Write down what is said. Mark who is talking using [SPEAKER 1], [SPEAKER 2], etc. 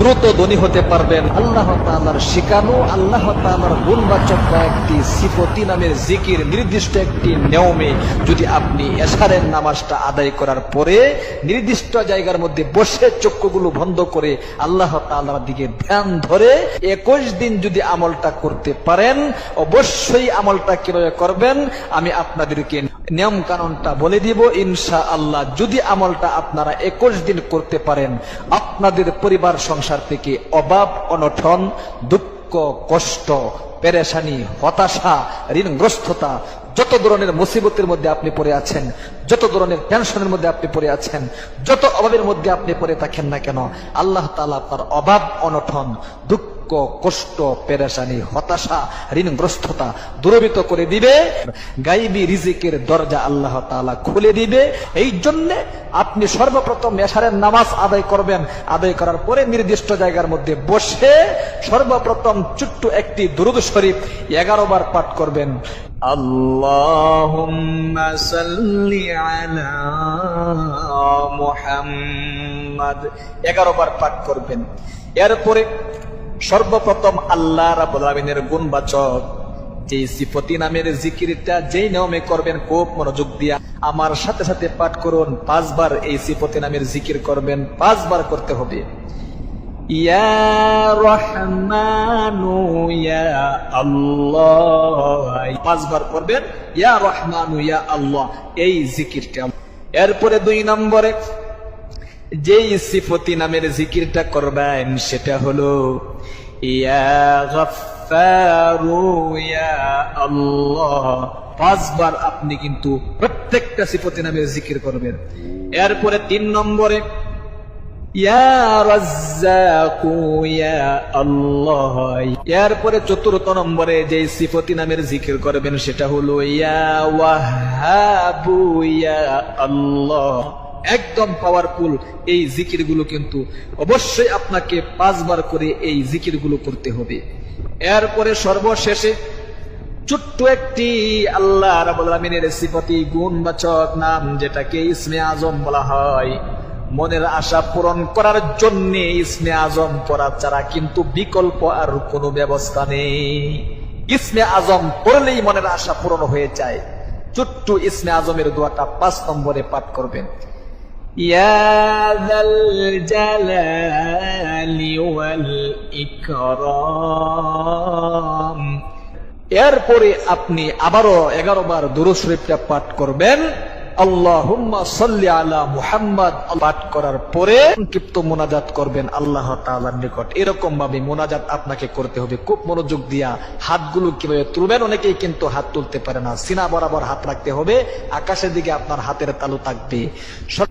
[SPEAKER 1] দ্রুত ধনী হতে পারবেন। আল্লাহ তাআলার শিকানো আল্লাহ তালার গুণবাচক কয়েকটি সিফতি নামের জিকির নির্দিষ্ট একটি নিয়মে যদি আপনি এশারের নামাজটা আদায় করার পরে নির্দিষ্ট জায়গার মধ্যে বসে চক্ষুগুলো বন্ধ করে আল্লাহ তাআলার দিকে ধ্যান ধরে একুশ দিন যদি আমলটা করতে পারেন, অবশ্যই আমলটা কীভাবে করবেন, আমি আপনাদেরকে নিয়ম কানুনটা বলে দিব। ইনশা আল্লাহ যদি আমলটা আপনারা একুশ দিন করতে পারেন, আপনাদের পরিবার, সংসার থেকে অভাব অনঠন দুঃখ, কষ্ট, পেরেশানি, হতাশা, ঋণগ্রস্ততা, যত ধরনের মুসিবতের মধ্যে আপনি পড়ে আছেন, যত ধরনের টেনশনের মধ্যে আপনি পড়ে আছেন, যত অভাবের মধ্যে আপনি পড়ে থাকেন না কেন, আল্লাহ তালা আপনার অভাব অনঠন দুঃখ দুঃখ কষ্ট পেরেশানি হতাশা ঋণগ্রস্ততা দূরবিত করে দিবে। গাইবি রিজিকের দরজা আল্লাহ তালা খুলে দিবে। এই জন্যে আপনি সর্বপ্রথম এশারের নামাজ আদায় করবেন। আদায় করার পরে নির্দিষ্ট জায়গার মধ্যে বসে সর্বপ্রথম চুট্টু একটি দুরুদ শরীফ এগারো বার পাঠ করবেন। আল্লাহুম্মা সাল্লি আলা মুহাম্মাদ। 11 বার পাঠ করবেন। এরপরে সর্বপ্রথম আল্লাহ রাব্বুল আলামিনের গুণবাচক যে সিফতি নামের জিকিরটা, যেই নিয়মে করবেন, খুব মনোযোগ দিয়া আমার সাথে সাথে পাঠ করুন, পাঁচবার এই সিফতি নামের জিকির করবেন, পাঁচবার করতে হবে। ইয়া ইয়া আল্লাহ। পাঁচবার করবেন, ইয়া রহমানু, ইয়া আল্লাহ। এই জিকিরটা। এরপরে দুই নম্বরে যেই সিফতি নামের জিকিরটা করবেন, সেটা হলো, ইয়া গফফারু, ইয়া আল্লাহ। পাঁচবার আপনি কিন্তু প্রত্যেকটা সিফতি নামের জিকির করবেন। এরপরে তিন নম্বরে এরপরে চতুর্থ নম্বরে যে সিফতি নামের জিকির করবেন, সেটা হলো, ইয়া ওয়াহাবু, ইয়া আল্লাহ। একদম পাওয়ারফুল এই জিকিরগুলো কিন্তু অবশ্যই আপনাকে পাঁচবার করে এই জিকিরগুলো করতে হবে। এরপরে সর্বশেষে ছোট্ট একটি আল্লাহ রাবুল সিফতি গুণবাচক নাম যেটাকে ইসমে আজম বলা হয়। মনের আশা পূরণ করার জন্য ইসমে আজম পড়া ছাড়া কিন্তু বিকল্প আর কোনো ব্যবস্থা নেই। ইসমে আজম পড়লেই মনের আশা পূরণ হয়ে যায়। ছোট্ট ইসমে আজমের দোয়াটা পাঁচ নম্বরে পাঠ করবেন। يا ذا الجلال والإكرام এরপরে আপনি আবারও এগারো বার দুরু শরীফটা পাঠ করবেন আল্লাহুম্মা সাল্লি আলা মুহাম্মদ পাঠ করার পরে সংক্ষিপ্ত মোনাজাত করবেন আল্লাহ তাআলার নিকট এরকম ভাবে মোনাজাত আপনাকে করতে হবে খুব মনোযোগ দিয়া হাতগুলো কিভাবে তুলবেন অনেকেই কিন্তু হাত তুলতে পারে না সিনা বরাবর হাত রাখতে হবে আকাশের দিকে আপনার হাতের তালু থাকবে সব-